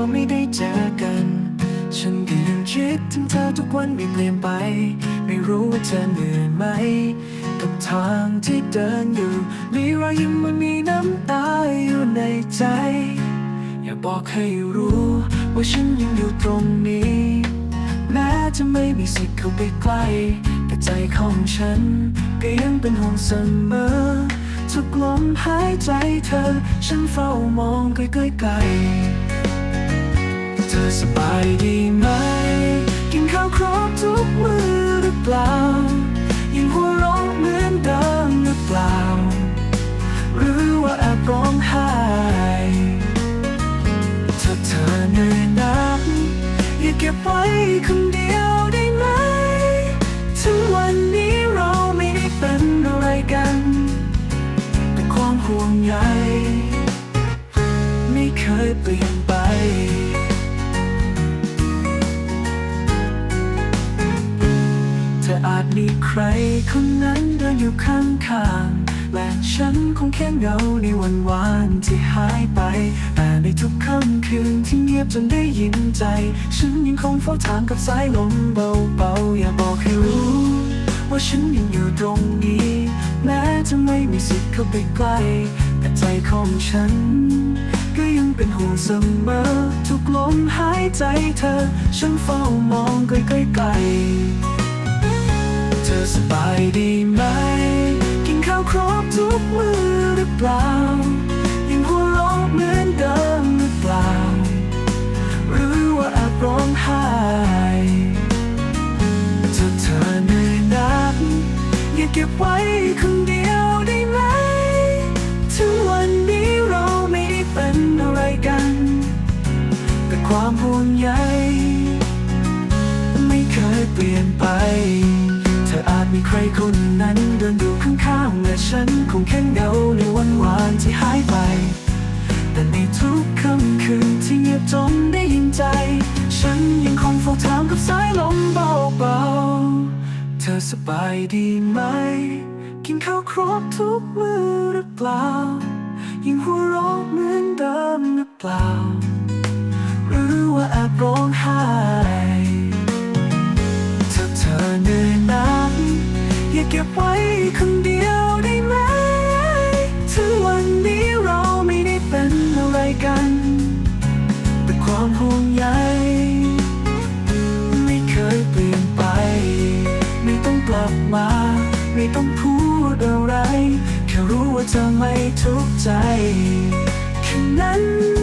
เราไม่ได้เจอกัน ฉันก็ยังคิดถึงเธอทุกวันไม่เปลี่ยนไป ไม่รู้ว่าเธอเหนื่อยไหม กับทางที่เดินอยู่ มีรอยยิ้มมันมีน้ำตาอยู่ในใจ อย่าบอกให้รู้ ว่าฉันยังอยู่ตรงนี้ แม้จะไม่มีสิทธิ์เข้าไปใกล้ แต่ใจของฉัน ก็ยังเป็นห่วงเสมอทุกลมหายใจเธอ ฉันเฝ้ามองใกล้ๆ เธอสบายดีไหม กินข้าวครบทุกมื้อหรือเปล่า ยังหัวเราะเหมือนเดิมหรือเปล่า หรือว่าแอบร้องไห้ถ้าเธอเหนื่อยนักอย่าเก็บไว้คนเดียวได้ไหม ถึงวันนี้เราไม่ได้เป็นอะไรกัน แต่ความห่วงใยไม่เคยเปลี่ยนไป เธออาจมีใครคนนั้นเดินอยู่ข้างๆและฉันคงแค่เหงาในวันวานที่หายไป แต่ในทุกค่ำคืนที่เงียบจนได้ยินใจ ฉันยังคงเฝ้าถามกับสายลมเบาๆ อย่าบอกให้รู้ ว่าฉันยังอยู่ตรงนี้ แม้จะไม่มีสิทธิ์เข้าไปใกล้ แต่ใจของฉัน ก็ยังเป็นห่วงเสมอ ทุกลมหายใจเธอ ฉันเฝ้ามองใกล้ๆ ธอสบายดีไหม กินข้าวครบทุกมื้อหรือเปล่า ยังหัวเราะเหมือนเดิมหรือเปล่า หรือว่าแอบร้องไห้ถ้าเธอเหนื่อยนักอย่าเก็บไว้คนเดียวได้ไหม ถึงวันนี้เราไม่ได้เป็นอะไรกัน แต่ความห่วงใยไม่เคยเปลี่ยนไป ทุกค่ำคืนที่เงียบจนได้ยินใจ ฉันยังคงเฝ้าถามกับสายลมเบาๆ เธอสบายดีไหม กินข้าวครบทุกมื้อหรือเปล่า ยังหัวเราะเหมือนเดิมหรือเปล่า ความห่วงใยไม่เคยเปลี่ยนไป ไม่ต้องกลับมา ไม่ต้องพูดอะไร แค่รู้ว่าเธอไม่ทุกข์ใจแค่นั้นฉัน